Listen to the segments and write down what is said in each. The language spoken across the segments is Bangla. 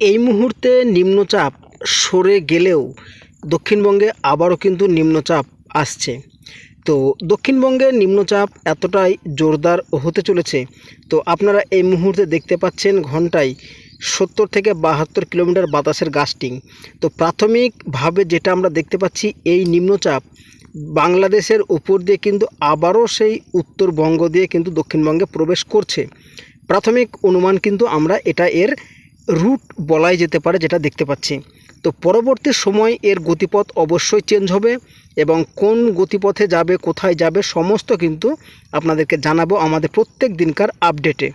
এই মুহূর্তে নিম্নচাপ সরে গেলেও দক্ষিণবঙ্গে আবারও কিন্তু নিম্নচাপ আসছে। তো দক্ষিণবঙ্গে নিম্নচাপ এতটাই জোরদার হতে চলেছে, তো আপনারা এই মুহূর্তে দেখতে পাচ্ছেন ঘন্টায় সত্তর থেকে বাহাত্তর কিলোমিটার বাতাসের গাস্টিং তো প্রাথমিকভাবে যেটা আমরা দেখতে পাচ্ছি, এই নিম্নচাপ বাংলাদেশের উপর দিয়ে কিন্তু আবারও সেই উত্তরবঙ্গ দিয়ে কিন্তু দক্ষিণবঙ্গে প্রবেশ করছে। প্রাথমিক অনুমান কিন্তু আমরা এটা এর রুট বলাই যেতে পারে, যেটা দেখতে পাচ্ছি। তো পরবর্তী সময় এর গতিপথ অবশ্যই চেঞ্জ হবে এবং কোন গতিপথে যাবে, কোথায় যাবে, সমস্ত কিন্তু আপনাদেরকে জানাব আমাদের প্রত্যেক দিনকার আপডেটে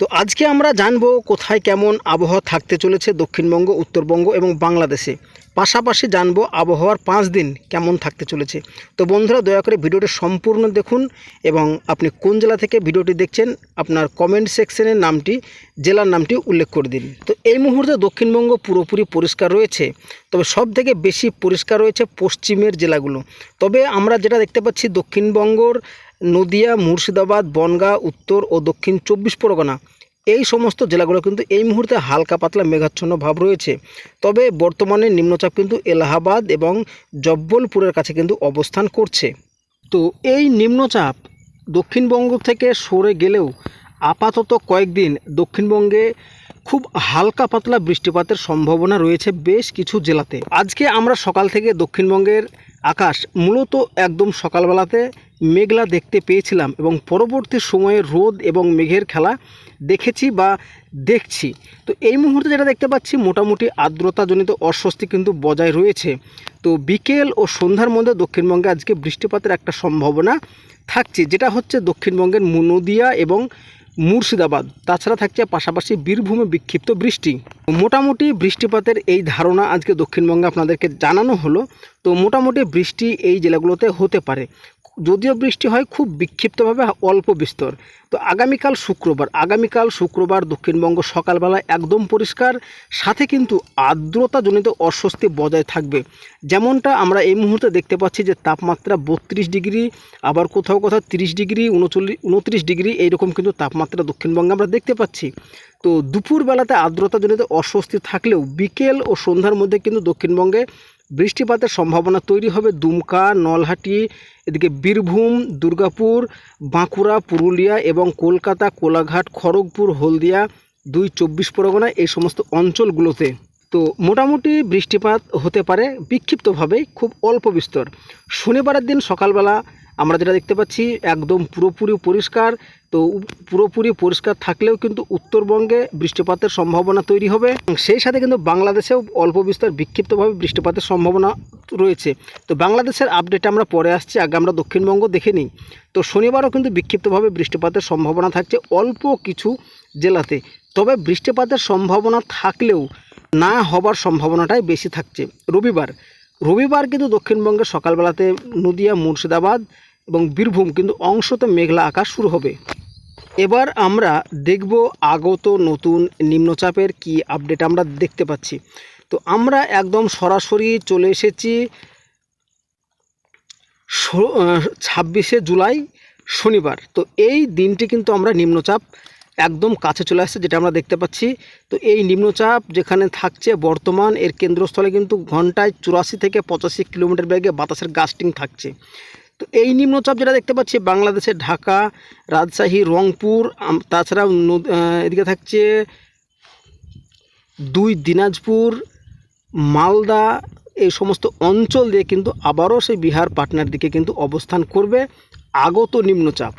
তো আজকে আমরা জানব কোথায় কেমন আবহাওয়া থাকতে চলেছে দক্ষিণবঙ্গ, উত্তরবঙ্গ এবং বাংলাদেশে। পাশাপাশি জানব আবহাওয়ার পাঁচ দিন কেমন থাকতে চলেছে। তো বন্ধুরা, দয়া করে ভিডিওটি সম্পূর্ণ দেখুন এবং আপনি কোন জেলা থেকে ভিডিওটি দেখছেন, আপনার কমেন্ট সেকশনের নামটি, জেলার নামটি উল্লেখ করে দিন। তো এই মুহূর্তে দক্ষিণবঙ্গ পুরোপুরি পরিষ্কার রয়েছে, তবে সব থেকে বেশি পরিষ্কার রয়েছে পশ্চিমের জেলাগুলো। তবে আমরা যেটা দেখতে পাচ্ছি, দক্ষিণবঙ্গর নদিয়া, মুর্শিদাবাদ, বনগাঁ, উত্তর ও দক্ষিণ চব্বিশ পরগনা এই সমস্ত জেলাগুলো কিন্তু এই মুহূর্তে হালকা পাতলা মেঘাচ্ছন্ন ভাব রয়েছে। তবে বর্তমানে নিম্নচাপ কিন্তু এলাহাবাদ এবং জব্বলপুরের কাছে কিন্তু অবস্থান করছে। তো এই নিম্নচাপ দক্ষিণবঙ্গ থেকে সরে গেলেও আপাতত কয়েকদিন দক্ষিণবঙ্গে খুব হালকা পাতলা বৃষ্টিপাতের সম্ভাবনা রয়েছে বেশ কিছু জেলাতে। আজকে আমরা সকাল থেকে দক্ষিণবঙ্গের আকাশ মূলত একদম সকালবেলাতে মেঘলা দেখতে পেয়েছিলাম এবং পরবর্তী সময়ে রোদ এবং মেঘের খেলা দেখেছি বা দেখছি। তো এই মুহূর্তে যেটা দেখতে পাচ্ছি, মোটামুটি আর্দ্রতাজনিত অস্বস্তি কিন্তু বজায় রয়েছে। তো বিকেল ও সন্ধ্যার মধ্যে দক্ষিণবঙ্গে আজকে বৃষ্টিপাতের একটা সম্ভাবনা থাকছে, যেটা হচ্ছে দক্ষিণবঙ্গের নদিয়া এবং মুর্শিদাবাদ। তাছাড়া থাকছে পাশাপাশি বীরভূমে বিক্ষিপ্ত বৃষ্টি। মোটামুটি বৃষ্টিপাতের এই ধারণা আজকে দক্ষিণবঙ্গে আপনাদেরকে জানানো হলো। তো মোটামুটি বৃষ্টি এই জেলাগুলোতে হতে পারে। যদিও বৃষ্টি হয়, খুব বিক্ষিপ্তভাবে অল্প বিস্তর। তো আগামীকাল শুক্রবার আগামীকাল শুক্রবার দক্ষিণবঙ্গ সকালবেলা একদম পরিষ্কার, সাথে কিন্তু আর্দ্রতাজনিত অস্বস্তি বজায় থাকবে। যেমনটা আমরা এই মুহূর্তে দেখতে পাচ্ছি যে তাপমাত্রা বত্রিশ ডিগ্রি, আবার কোথাও কোথাও তিরিশ ডিগ্রি, উনচল্লিশ, উনত্রিশ ডিগ্রি, এইরকম কিন্তু তাপমাত্রা দক্ষিণবঙ্গে আমরা দেখতে পাচ্ছি। তো দুপুরবেলাতে আর্দ্রতাজনিত অস্বস্তি থাকলেও বিকেল ও সন্ধ্যার মধ্যে কিন্তু দক্ষিণবঙ্গে বৃষ্টিপাতের সম্ভাবনা তৈরি হবে দুমকা, নলহাটি, এদিকে বীরভূম, দুর্গাপুর, বাঁকুড়া, পুরুলিয়া এবং কলকাতা, কোলাঘাট, খড়গপুর, হলদিয়া, দুই চব্বিশ পরগনা এই সমস্ত অঞ্চলগুলোতে। তো মোটামুটি বৃষ্টিপাত হতে পারে বিক্ষিপ্তভাবেই খুব অল্প বিস্তর। শনিবারের দিন সকালবেলা আমরা যেটা দেখতে পাচ্ছি, একদম পুরোপুরি পরিষ্কার। তো পুরোপুরি পরিষ্কার থাকলেও কিন্তু উত্তরবঙ্গে বৃষ্টিপাতের সম্ভাবনা তৈরি হবে। সেই সাথে কিন্তু বাংলাদেশেও অল্প বিস্তার বিক্ষিপ্তভাবে বৃষ্টিপাতের সম্ভাবনা রয়েছে। তো বাংলাদেশের আপডেট আমরা পরে আসছি, আগে আমরা দক্ষিণবঙ্গ দেখে নিই। তো শনিবারও কিন্তু বিক্ষিপ্তভাবে বৃষ্টিপাতের সম্ভাবনা থাকছে অল্প কিছু জেলাতে। তবে বৃষ্টিপাতের সম্ভাবনা থাকলেও না হবার সম্ভাবনাটাই বেশি থাকছে। রবিবার। রবিবার কিন্তু দক্ষিণবঙ্গের সকালবেলাতে নদিয়া, মুর্শিদাবাদ এবং বীরভূম কিন্তু অংশত মেঘলা আকাশ শুরু হবে। এবার আমরা দেখব আগত নতুন নিম্নচাপের কি আপডেট আমরা দেখতে পাচ্ছি। তো আমরা একদম সরাসরি চলে এসেছি ছাব্বিশে জুলাই শনিবার। তো এই দিনটি কিন্তু আমরা নিম্নচাপ একদম কাছে চলে আসছে যেটা আমরা দেখতে পাচ্ছি। তো এই নিম্নচাপ যেখানে থাকছে বর্তমান এর কেন্দ্রস্থলে কিন্তু ঘন্টায় চুরাশি থেকে পঁচাশি কিলোমিটার বেগে বাতাসের গাস্টিং থাকছে। তো এই নিম্নচাপ যেটা দেখতে পাচ্ছি বাংলাদেশের ঢাকা, রাজশাহী, রংপুর তাছাড়া এদিকে থাকছে দুই দিনাজপুর, মালদা, এই সমস্ত অঞ্চল দিয়ে কিন্তু আবারও সেই বিহার পাটনার দিকে কিন্তু অবস্থান করবে আগত নিম্নচাপ।